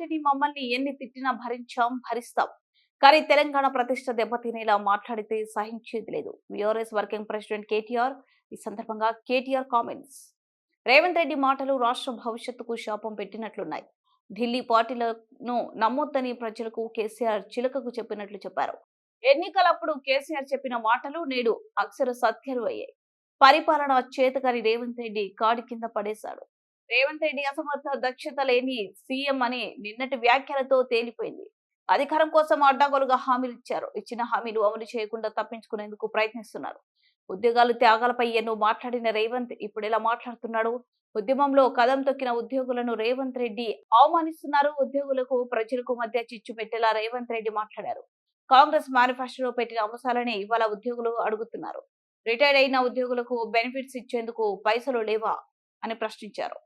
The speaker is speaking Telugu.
రెడ్డి మమ్మల్ని ఎన్ని తిట్టినా భరించాం భరిస్తాం. కానీ తెలంగాణ ప్రతిష్ట దెబ్బతినేలా మాట్లాడితే సహించేది లేదు. విఆర్ఎస్ వర్కింగ్ ప్రెసిడెంట్ కేటీఆర్ ఈ సందర్భంగా కేటీఆర్ కామెంట్స్. రేవంత్ రెడ్డి మాటలు రాష్ట్ర భవిష్యత్తుకు శాపం పెట్టినట్లున్నాయి. ఢిల్లీ పార్టీలను నమ్మొద్దని ప్రజలకు కేసీఆర్ చిలకకు చెప్పినట్లు చెప్పారు. ఎన్నికలప్పుడు కేసీఆర్ చెప్పిన మాటలు నేడు అక్షర సత్యరు అయ్యాయి పరిపాలన చేతగారి రేవంత్ రెడ్డి కాడి కింద పడేశాడు. రేవంత్ రెడ్డి అసమర్థ దక్షత లేని సీఎం అని నిన్నటి వ్యాఖ్యలతో తేలిపోయింది. అధికారం కోసం అడ్డాగోలుగా హామీలు ఇచ్చారు. ఇచ్చిన హామీలు అమలు చేయకుండా తప్పించుకునేందుకు ప్రయత్నిస్తున్నారు. ఉద్యోగాలు త్యాగాలపై ఎన్నో మాట్లాడిన రేవంత్ ఇప్పుడు ఎలా మాట్లాడుతున్నాడు? ఉద్యమంలో కదం తొక్కిన ఉద్యోగులను రేవంత్ రెడ్డి అవమానిస్తున్నారు. ఉద్యోగులకు ప్రజలకు మధ్య చిచ్చు పెట్టేలా రేవంత్ రెడ్డి మాట్లాడారు. కాంగ్రెస్ మేనిఫెస్టోలో పెట్టిన అంశాలనే ఇవాళ ఉద్యోగులు అడుగుతున్నారు. రిటైర్డ్ అయిన ఉద్యోగులకు బెనిఫిట్స్ ఇచ్చేందుకు పైసలు లేవా? అని ప్రశ్నించారు.